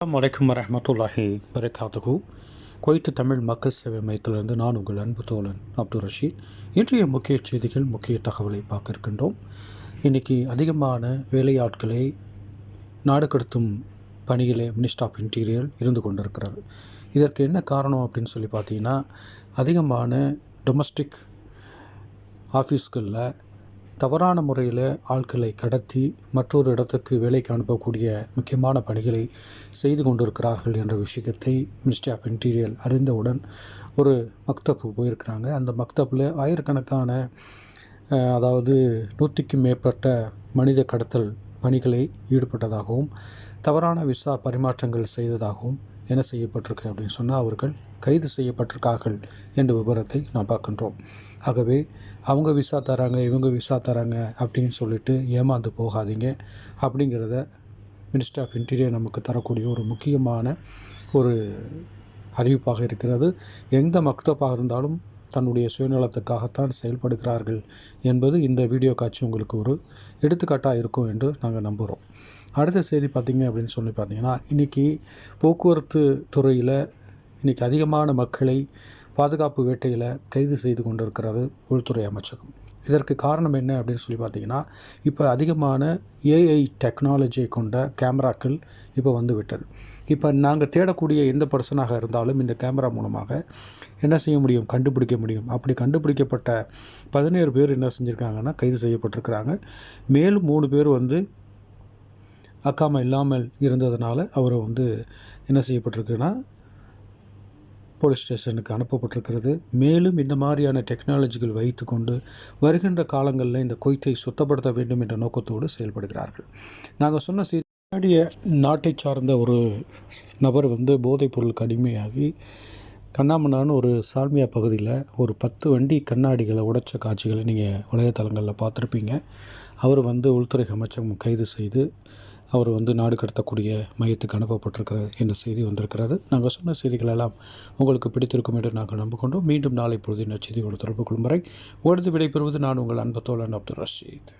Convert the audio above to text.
அஸ்ஸலாமு வலைக்கம் வரமத்துல்லாஹி வரகாத்துஹு குவைத்து தமிழ் மக்கள் சேவை மையத்திலிருந்து நான் உங்கள் அன்பு தோழன் அப்துல் ரஷீத். இன்றைய முக்கிய செய்திகள் முக்கிய தகவலை பார்க்க இருக்கின்றோம் இன்றைக்கி அதிகமான வேலையாட்களை நாடு கடத்தும் பணியிலே மினிஸ்டர் ஆஃப் இன்டீரியர் இருந்து கொண்டிருக்கிறது இதற்கு என்ன காரணம் அப்படின்னு சொல்லி பார்த்தீங்கன்னா அதிகமான டொமஸ்டிக் ஆஃபீஸ்களில் தவறான முறையில் ஆட்களை கடத்தி மற்றொரு இடத்துக்கு வேலைக்கு அனுப்பக்கூடிய முக்கியமான பணிகளை செய்து கொண்டிருக்கிறார்கள் என்ற விஷயத்தை மினிஸ்ட்ரி ஆஃப் இன்டீரியர் அறிந்தவுடன் ஒரு மக்தப்பு போயிருக்கிறாங்க. அந்த மக்தப்பில் ஆயிரக்கணக்கான அதாவது நூற்றிக்கும் மேற்பட்ட மனித கடத்தல் பணிகளை ஈடுபட்டதாகவும் தவறான விசா பரிமாற்றங்கள் செய்ததாகவும் என்ன செய்யப்பட்டிருக்கு அப்படின்னு சொன்னால் அவர்கள் கைது செய்யப்பட்டிருக்கார்கள் என்ற விவரத்தை நாம் பார்க்கின்றோம். ஆகவே அவங்க விசா தராங்க இவங்க விசா தராங்க அப்படின்னு சொல்லிட்டு ஏமாந்து போகாதீங்க. அப்படிங்கிறத மினிஸ்டர் ஆஃப் இன்டீரியர் நமக்கு தரக்கூடிய ஒரு முக்கியமான ஒரு அறிவிப்பாக இருக்கிறது. எந்த மக்தப்பாக இருந்தாலும் தன்னுடைய சுயநலத்துக்காகத்தான் செயல்படுகிறார்கள் என்பது இந்த வீடியோ காட்சி உங்களுக்கு ஒரு எடுத்துக்காட்டாக இருக்கும் என்று நாங்கள் நம்புகிறோம் அடுத்த செய்தி பார்த்திங்க அப்படின்னு சொல்லி பார்த்தீங்கன்னா இன்றைக்கி போக்குவரத்து துறையில் இன்றைக்கி அதிகமான மக்களை பாதுகாப்பு வேட்டையில் கைது செய்து கொண்டிருக்கிறது உள்துறை அமைச்சகம். இதற்கு காரணம் என்ன அப்படின்னு சொல்லி பார்த்தீங்கன்னா இப்போ அதிகமான ஏஐ டெக்னாலஜியை கொண்ட கேமராக்கள் இப்போ வந்து விட்டது. இப்போ நாங்கள் தேடக்கூடிய எந்த பர்சனாக இருந்தாலும் இந்த கேமரா மூலமாக என்ன செய்ய முடியும் கண்டுபிடிக்க முடியும்? அப்படி கண்டுபிடிக்கப்பட்ட பதினேழு பேர் என்ன செஞ்சுருக்காங்கன்னா கைது செய்யப்பட்டிருக்கிறாங்க. மேலும் மூணு பேர் வந்து அக்காம இல்லாமல் இருந்ததுனால அவர் வந்து என்ன செய்யப்பட்டிருக்குன்னா போலீஸ் ஸ்டேஷனுக்கு அனுப்பப்பட்டிருக்கிறது. மேலும் இந்த மாதிரியான டெக்னாலஜிகள் வைத்துக்கொண்டு வருகின்ற காலங்களில் இந்த கொய்த்தை சுத்தப்படுத்த வேண்டும் என்ற நோக்கத்தோடு செயல்படுகிறார்கள். நாங்கள் சொன்ன செய்தி முன்னாடிய நாட்டை சார்ந்த ஒரு நபர் வந்து போதைப் பொருளுக்கு அடிமையாகி கண்ணாமண்ணான்னு ஒரு சால்மியா பகுதியில் ஒரு பத்து வண்டி கண்ணாடிகளை உடைச்ச காட்சிகளை நீங்கள் வலைத்தளங்களில் பார்த்துருப்பீங்க. அவர் வந்து உள்துறை அமைச்சகம் கைது செய்து அவர் வந்து நாடு கடத்தக்கூடிய மையத்துக்கு அனுப்பப்பட்டிருக்கிற என்ற செய்தி வந்திருக்கிறது. நாங்கள் சொன்ன செய்திகள் எல்லாம் உங்களுக்கு பிடித்திருக்கும் என்று நாங்கள் நம்பிக்கொண்டோம் மீண்டும் நாளை பொழுது இந்த செய்தியோடு தொடர்பு கொள்ளும் வரை உங்களது விடைபெறுவது நான் உங்கள் அன்பு தோழன் அப்துல் ரஷீத்.